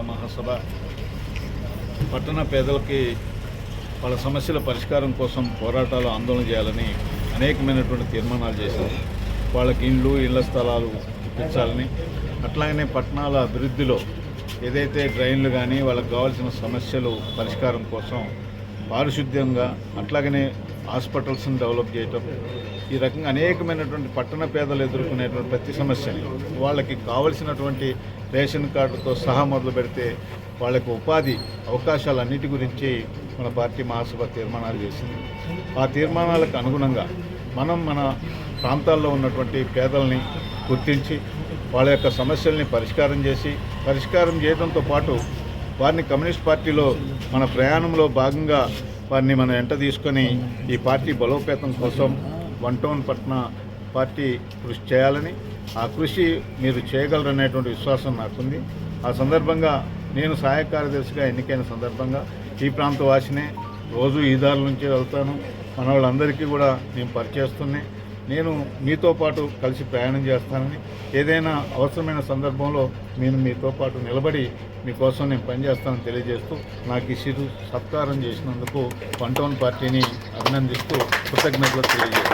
మహాసభ. పట్టణ పేదలకి వాళ్ళ సమస్యల పరిష్కారం కోసం పోరాటాలు ఆందోళన చేయాలని అనేకమైనటువంటి తీర్మానాలు చేశారు. వాళ్ళకి ఇండ్లు ఇళ్ళ స్థలాలు ఇప్పించాలని. అట్లాగనే పట్టణాల అభివృద్ధిలో ఏదైతే డ్రైన్లు కానీ వాళ్ళకి కావాల్సిన సమస్యలు పరిష్కారం కోసం పారిశుద్ధ్యంగా అట్లాగనే హాస్పిటల్స్ని డెవలప్ చేయటం ఈ రకంగా అనేకమైనటువంటి పట్టణ పేదలు ఎదుర్కొనేటువంటి ప్రతి సమస్యని వాళ్ళకి కావలసినటువంటి రేషన్ కార్డుతో సహా మొదలు పెడితే వాళ్ళకి ఉపాధి అవకాశాలన్నిటి గురించి మన పార్టీ మహాసభ తీర్మానాలు చేసింది. ఆ తీర్మానాలకు అనుగుణంగా మనం మన ప్రాంతాల్లో ఉన్నటువంటి పేదల్ని గుర్తించి వాళ్ళ యొక్క సమస్యల్ని పరిష్కారం చేసి పరిష్కారం చేయడంతో పాటు వారిని కమ్యూనిస్ట్ పార్టీలో మన ప్రయాణంలో భాగంగా వారిని మనం వెంట తీసుకొని ఈ పార్టీ బలోపేతం కోసం వన్ టౌన్ పట్న పార్టీ కృషి చేయాలని ఆ కృషి మీరు చేయగలరనేటువంటి విశ్వాసం నాకుంది. ఆ సందర్భంగా నేను సహాయ కార్యదర్శిగా ఎన్నికైన సందర్భంగా ఈ ప్రాంత వాసినే రోజు ఈ దారి నుంచి వెళ్తాను. మన వాళ్ళందరికీ కూడా నేను పరిచేస్తున్నాయి నేను మీతో పాటు కలిసి ప్రయాణం చేస్తానని ఏదైనా అవసరమైన సందర్భంలో నేను మీతో పాటు నిలబడి మీకోసం నేను పనిచేస్తానని తెలియజేస్తూ నాకు ఈ సత్కారం చేసినందుకు వన్ టౌన్ పార్టీని అభినందిస్తూ కృతజ్ఞతలు తెలియజేస్తాను